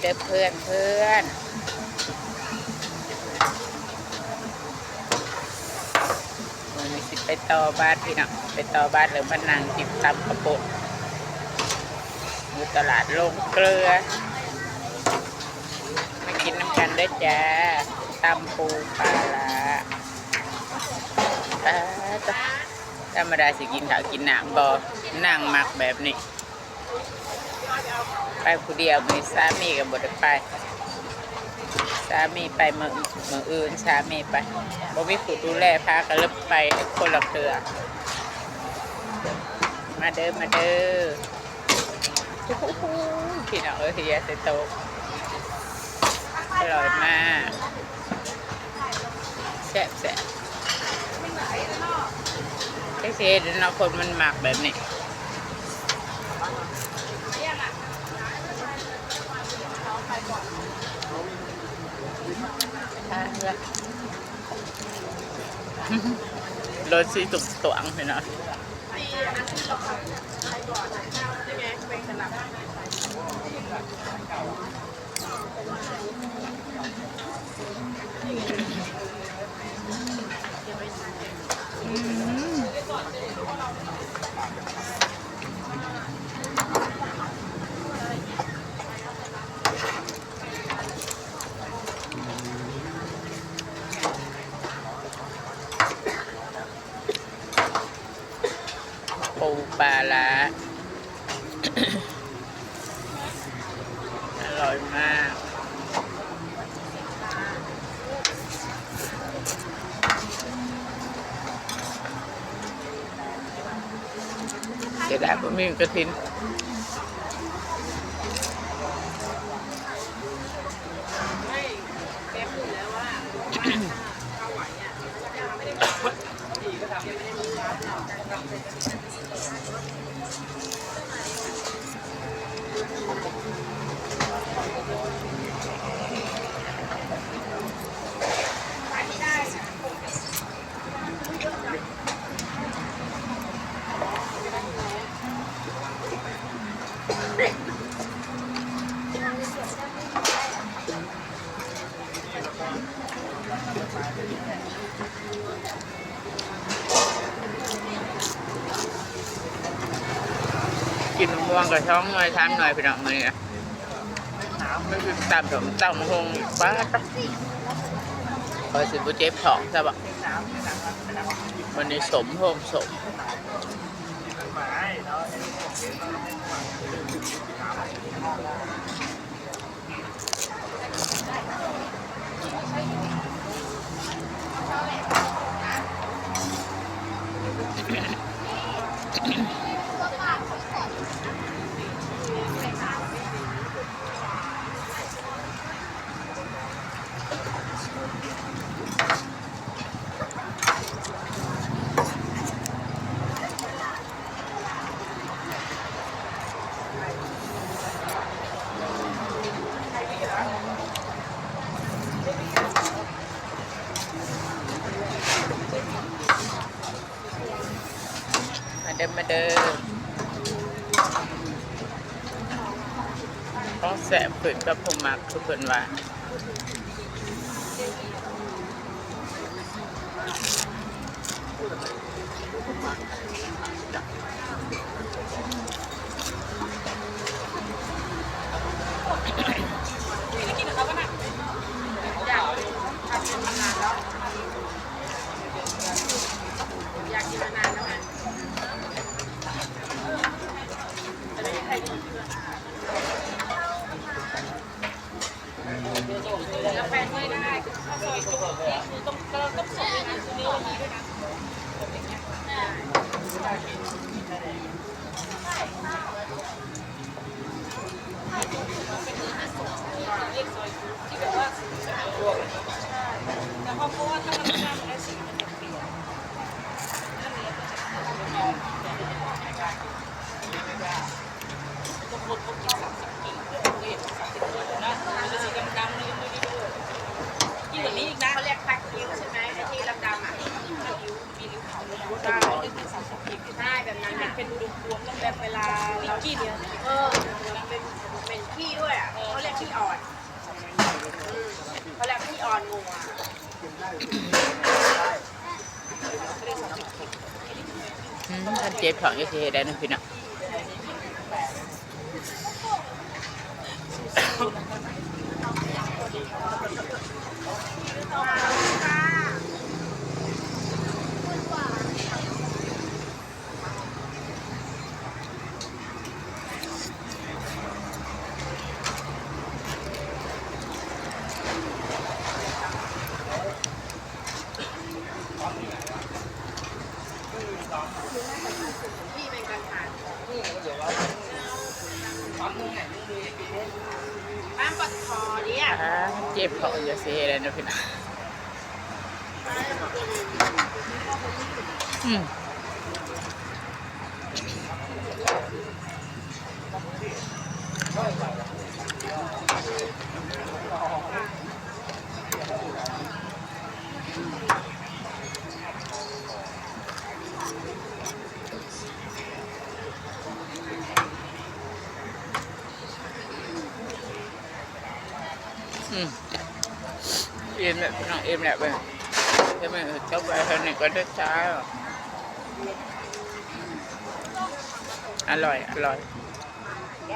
เด้อเพื่อนเพื่อนมันมีสิไปต่อบ้านพี่น้องไปต่อบ้านหรือมันนางจิบตำกระปุกอยู่ตลาดลงเกลือ มากินน้ำกันเด้วยจ้าตำปูปลาละธรรมดาสิกินข้าวกินหน้ำบ่นั่งมักแบบนี้ ไปผู้เดียวมีสามีกับบไดไป สามีไปเมืองเมืองอื่นสามีไปบ่มีผู้ดูแลพากันเลิบไปคนละเครือมาเด้อมาเด้อโอ้โหพี่น้องเอ้ยเฮียเตโตะอร่อยมากแซ่บแซ่บไอ้เสียเนาะคนมันหมักแบบนี้ รถสีตุกตวงเห็นไปลาร้าอร่อยมากเสียดายผมมีกระทิน กินม่วงกับช้องหน่อยทานหน่อยพี่น้องมือนี้ก็คือตามผมตั้งหงป้าตักคอยสิบุเจ็บสองใช่ปะวันนี้สมโฮมสม เดินมาเดินก็แสบฝืนกับผมมากทุกคนว่าอ เป็นดวงดวงแบบเวลาเรากินเออมันเป็นเป็นขี้ด้วยอะเขาเรียกขี้อ่อนเขาเรียกขี้อ่อนงูอะท่านเจ็บของยี่สิบได้นะพี่น่ะ เจ็บเขาจะสิเฮ็ดได้เนาะพี่น้องอืม เอ็มแบบน้องเอ็มแบบเลยจะไม่เจ้าไปทางไหนก็ได้ช้าอร่อย อร่อย